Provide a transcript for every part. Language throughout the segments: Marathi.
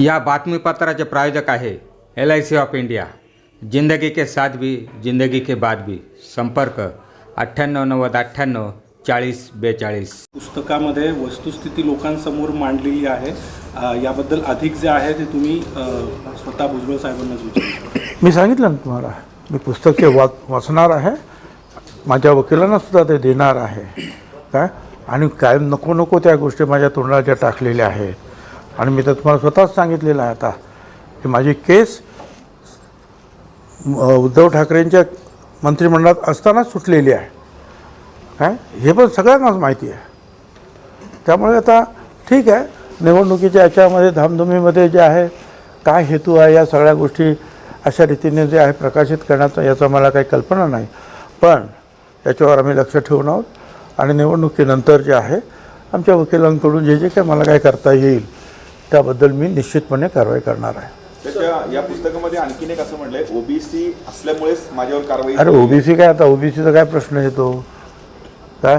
या बातमीपत्राचे प्रायोजक आहे L I C of India जिंदगी के साथ भी जिंदगी के बाद भी. संपर्क अठ्ठ्याण्णव नव्वद अठ्ठ्याण्णव चाळीस बेचाळीस. पुस्तकामध्ये वस्तुस्थिती लोकांसमोर मांडलेली आहे. अ, याबद्दल अधिक जे आहे ते तुम्ही अ, स्वतः भुजबळ साहेबांना सूचित मी सांगितलं ना तुम्हाला मी पुस्तक ते वा वाचणार आहे माझ्या वकिलांना सुद्धा ते देणार आहे. काय? आणि काय नको नको त्या गोष्टी माझ्या तोंडाच्या टाकलेल्या आहेत. आणि मी तर तुम्हाला स्वतःच सांगितलेलं आहे आता की माझी केस उद्धव ठाकरेंच्या मंत्रिमंडळात असतानाच सुटलेली आहे. काय हे पण सगळ्यांनाच माहिती आहे. त्यामुळे आता ठीक आहे निवडणुकीच्या याच्यामध्ये धामधुमीमध्ये जे आहे काय हेतू आहे या सगळ्या गोष्टी अशा रीतीने जे आहे प्रकाशित करण्याचा याचा मला काही कल्पना नाही. पण याच्यावर आम्ही लक्ष ठेवून आहोत आणि निवडणुकीनंतर जे आहे आमच्या वकिलांकडून जे जे काही मला काय करता येईल त्याबद्दल मी निश्चितपणे कारवाई करणार आहे. त्याच्या या पुस्तकामध्ये आणखीन एक असं म्हटलंय ओबीसी असल्यामुळेच माझ्यावर कारवाई अरे ओबीसी काय आता? ओबीसीचा काय प्रश्न येतो काय?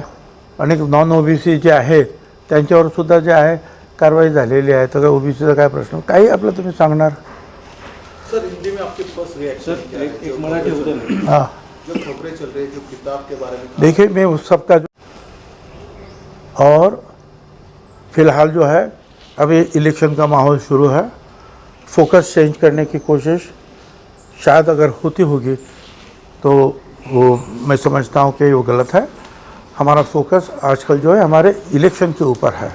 अनेक नॉन ओबीसी जे आहेत त्यांच्यावर सुद्धा जे आहे कारवाई झालेली आहे. तर काय ओबीसीचा काय प्रश्न? काही आपलं तुम्ही सांगणार? सर हिंदी में आपके फर्स्ट रिएक्शन सर एक मराठी होते ना? हाँ। जो खबरें चल रही है जो किताब के बारे में देखिए मैं उस सब का जो और फिलहाल जो है अभी इलेक्शन का माहौल शुरू है। फोकस चेंज करने की कोशिश। शायद अगर होती होगी तो वो मैं समझता हूँ कि वो गलत है। हमारा फोकस आजकल जो है, हमारे इलेक्शन के ऊपर है।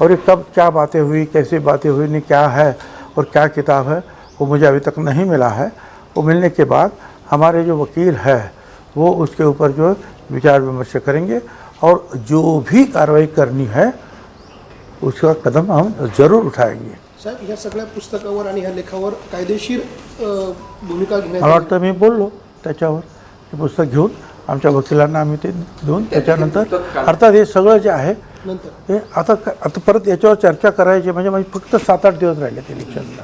और ये कब क्या बातें हुई, कैसी बातें हुई, नहीं, क्या है और क्या किताब है, वो मुझे अभी तक नहीं मिला है। वो मिलने के बाद हमारे जो वकील है, वो उसके ऊपर जो विचार विमर्श करेंगे और जो भी कार्रवाई करनी है उसका कदम हम ज़रूर उठाएंगे। साहेब ह्या सगळ्या पुस्तकावर आणि ह्या लेखावर कायदेशीर अ, भूमिका मला घेण्यात वाटतं मी बोललो त्याच्यावर. ते पुस्तक घेऊन आमच्या वकिलांना आम्ही ते देऊन त्याच्यानंतर अर्थात हे सगळं जे आहे नंतर? हे आता आता परत याच्यावर चर्चा करायची म्हणजे माझी फक्त सात आठ दिवस राहिले इलेक्शनला